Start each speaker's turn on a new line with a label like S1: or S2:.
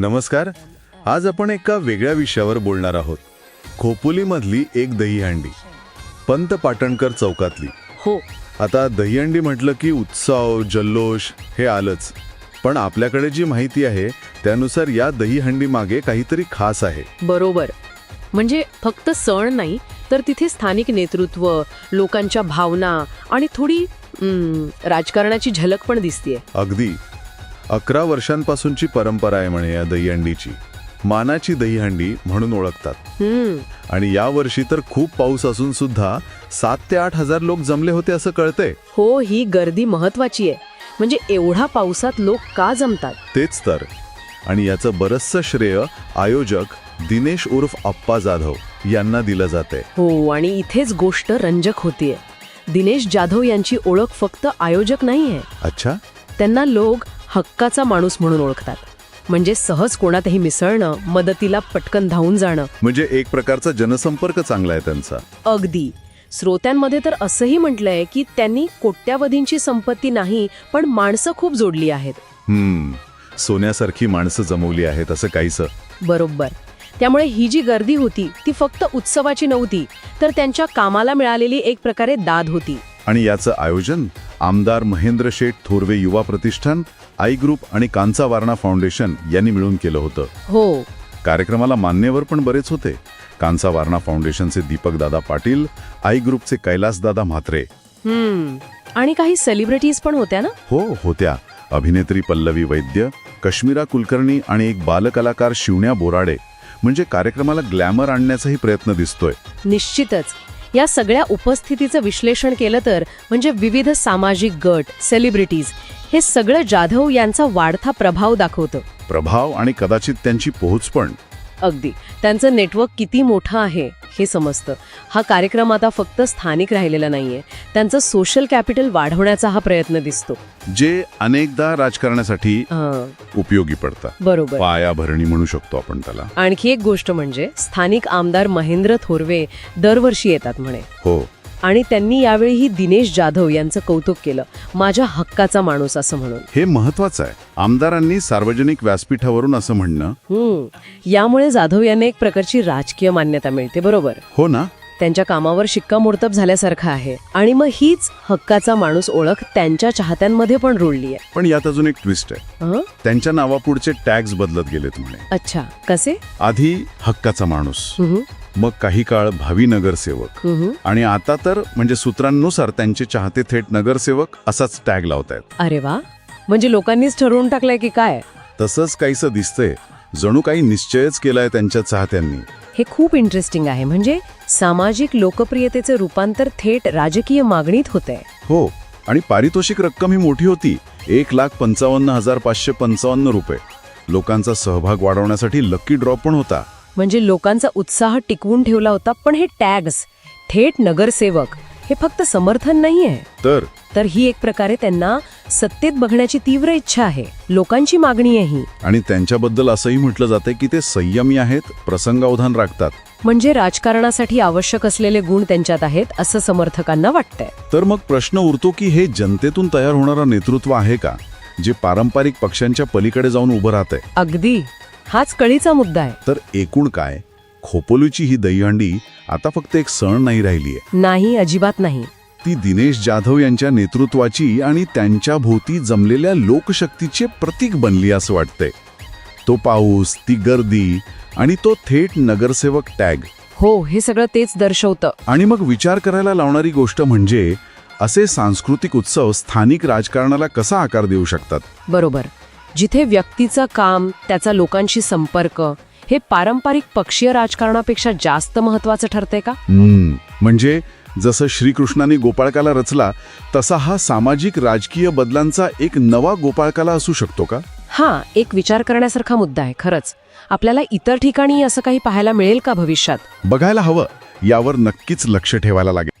S1: नमस्कार. आज आपण एका वेगळ्या विषयावर बोलणार आहोत. खोपोलीमधली एक दहीहंडी. पंत पाटणकर चौकातली.
S2: हो.
S1: आता दहीहंडी म्हटलं की उत्सव जल्लोष हे आलंच. पण आपल्याकडे जी माहिती आहे त्यानुसार या दहीहंडी मागे काहीतरी खास आहे.
S2: बरोबर. म्हणजे फक्त सण नाही तर तिथे स्थानिक नेतृत्व लोकांच्या भावना आणि थोडी राजकारणाची झलक पण दिसतीये.
S1: अगदी. अकरा वर्षांपासूनची परंपरा आहे म्हणे या दहीहंडीची. मानाची दहीहंडी म्हणून ओळखतात. आणि या वर्षी तर खूप पाऊस असून सुद्धा सात ते आठ हजार लोक जमले होते असं कळतंय.
S2: हो ही गर्दी महत्वाची आहे. म्हणजे एवढा पावसात लोक का जमतात?
S1: तेच तर. आणि याचं बरचसं श्रेय आयोजक दिनेश उर्फ अप्पा जाधव यांना दिलं जाते
S2: हो आणि इथेच गोष्ट रंजक होतीये. दिनेश जाधव यांची ओळख फक्त आयोजक नाहीये.
S1: अच्छा.
S2: त्यांना लोक हक्काचा माणूस म्हणून ओळखतात. म्हणजे सहज कोणातही मिसळणं मदतीला पटकन धावून जाणं.
S1: म्हणजे एक प्रकारचा जनसंपर्क चांगला आहे त्यांचा.
S2: अगदी. श्रोत्यांमध्ये तर असंही म्हटलंय की त्यांनी कोट्यावधींची संपत्ती नाही पण माणसं खूप जोडली आहेत.
S1: हम्म. सोन्यासारखी माणसं जमवली आहेत असं काहीसं.
S2: बरोबर. त्यामुळे ही जी गर्दी होती ती फक्त उत्सवाची नव्हती तर त्यांच्या कामाला मिळालेली एक प्रकारे दाद होती.
S1: आणि याचं आयोजन आमदार महेंद्र शेठ थोरवे युवा प्रतिष्ठान आई ग्रुप आणि कांचा वारणा फाउंडेशन यांनी मिळून केलं होतं.
S2: हो.
S1: कार्यक्रमाला मान्यवर पण बरेच होते. कांसा वारणा फाउंडेशनचे दीपक दादा पाटील आई ग्रुपचे कैलासदादा म्हात्रे.
S2: हम्म. आणि काही सेलिब्रिटीज पण होत्या ना?
S1: हो होत्या. अभिनेत्री पल्लवी वैद्य कश्मीरा कुलकर्णी आणि एक बालकलाकार शिवण्या बोराडे. म्हणजे कार्यक्रमाला ग्लॅमर आणण्याचाही प्रयत्न दिसतोय.
S2: निश्चितच. या सगळ्या उपस्थितीचं विश्लेषण केलं तर म्हणजे विविध सामाजिक गट सेलिब्रिटीज हे सगळं जाधव यांचा वाढता प्रभाव दाखवतं.
S1: प्रभाव आणि कदाचित त्यांची पोहोच पण.
S2: अगदी. त्यांचं नेटवर्क किती मोठं आहे हे समजतं. हा कार्यक्रम आता फक्त स्थानिक राहिलेला नाहीये. त्यांचं सोशल कॅपिटल वाढवण्याचा हा प्रयत्न दिसतो.
S1: जे अनेकदा राजकारणासाठी उपयोगी पडतात.
S2: बरोबर.
S1: पायाभरणी म्हणू शकतो आपण त्याला.
S2: आणखी एक गोष्ट म्हणजे स्थानिक आमदार महेंद्र थोरवे दरवर्षी येतात म्हणे.
S1: हो.
S2: आणि त्यांनी यावेळीही दिनेश जाधव यांचं कौतुक केलं. माझ्या हक्काचा माणूस असं म्हणून.
S1: हे महत्वाचं आहे. आमदारांनी सार्वजनिक व्यासपीठावरून असं म्हणणं.
S2: हम्म. यामुळे जाधव यांना एक प्रकारची राजकीय मान्यता मिळते बरोबर?
S1: हो ना?
S2: त्यांच्या कामावर शिक्कामोर्तब झाल्यासारखं आहे. आणि मग हीच हक्काचा माणूस ओळख त्यांच्या चाहत्यांमध्ये पण रुळली आहे
S1: पण यात अजून एक ट्विस्ट आहे.
S2: हं?
S1: त्यांच्या नावापुढचे टॅग्स बदलत गेलेत म्हणे.
S2: अच्छा. कसे?
S1: आधी हक्काचा माणूस.
S2: हम्म,
S1: मग काही काळ भावी नगरसेवक. आणि आता तर म्हणजे सूत्रांनुसार त्यांचे चाहते थेट नगरसेवक असाच टॅग लावतायत.
S2: अरे वा. म्हणजे लोकांनीच ठरवून टाकलंय की काय?
S1: तसंच काहीसं दिसतंय. जणू काही निश्चयच केलाय त्यांच्या चाहत्यांनी.
S2: हे खूप इंटरेस्टिंग आहे. म्हणजे सामाजिक लोकप्रियतेचे रूपांतर थेट राजकीय मागणीत होत आहे
S1: हो. आणि पारितोषिक रक्कम ही मोठी होती. एक लाख पंचावन्न हजार पाचशे पंचावन्न रुपये. लोकांचा सहभाग वाढवण्यासाठी लक्की ड्रॉप पण होता.
S2: म्हणजे लोकांचा उत्साह टिकवून ठेवला होता पण हे टॅग्स थेट नगरसेवक हे फक्त समर्थन नाहीये.
S1: तर?
S2: तर ही एक प्रकारे त्यांना सत्तेत बघण्याची तीव्र इच्छा आहे. लोकांची मागणी आहे ही.
S1: आणि त्यांच्याबद्दल असंही म्हटलं जाते की ते संयमी आहेत प्रसंगावधान राखतात.
S2: म्हणजे राजकारणासाठी आवश्यक असलेले गुण त्यांच्यात आहेत असं समर्थकांना वाटतंय.
S1: तर मग प्रश्न उरतो की हे जनतेतून तयार होणारं नेतृत्व आहे का जे पारंपरिक पक्षांच्या पलीकडे जाऊन उभं राहतंय?
S2: अगदी. हाच कळीचा मुद्दा आहे.
S1: तर एकूण काय? खोपोलीची ही दहीहंडी आता फक्त एक सण नाही राहिली आहे.
S2: नाही अजिबात नाही.
S1: ती दिनेश जाधव यांच्या नेतृत्वाची आणि त्यांच्या भोवती जमलेल्या लोकशक्तीचे प्रतीक बनली असं वाटतंय. तो पाऊस ती गर्दी आणि तो थेट नगरसेवक टॅग.
S2: हो हे सगळं तेच दर्शवतं.
S1: आणि मग विचार करायला लावणारी गोष्ट म्हणजे असे सांस्कृतिक उत्सव स्थानिक राजकारणाला कसा आकार देऊ शकतात?
S2: बरोबर. जिथे व्यक्तीचं काम त्याचा लोकांशी संपर्क हे पारंपरिक पक्षीय राजकारणापेक्षा जास्त महत्वाचं ठरतंय का?
S1: म्हणजे जसं श्रीकृष्णाने गोपाळकाला रचला तसा हा सामाजिक राजकीय बदलांचा एक नवा गोपाळकाला असू शकतो का?
S2: हा एक विचार करण्यासारखा मुद्दा आहे खरंच. आपल्याला इतर ठिकाणी असं काही पाहायला मिळेल का भविष्यात?
S1: बघायला हवं यावर नक्कीच लक्ष ठेवायला लागेल.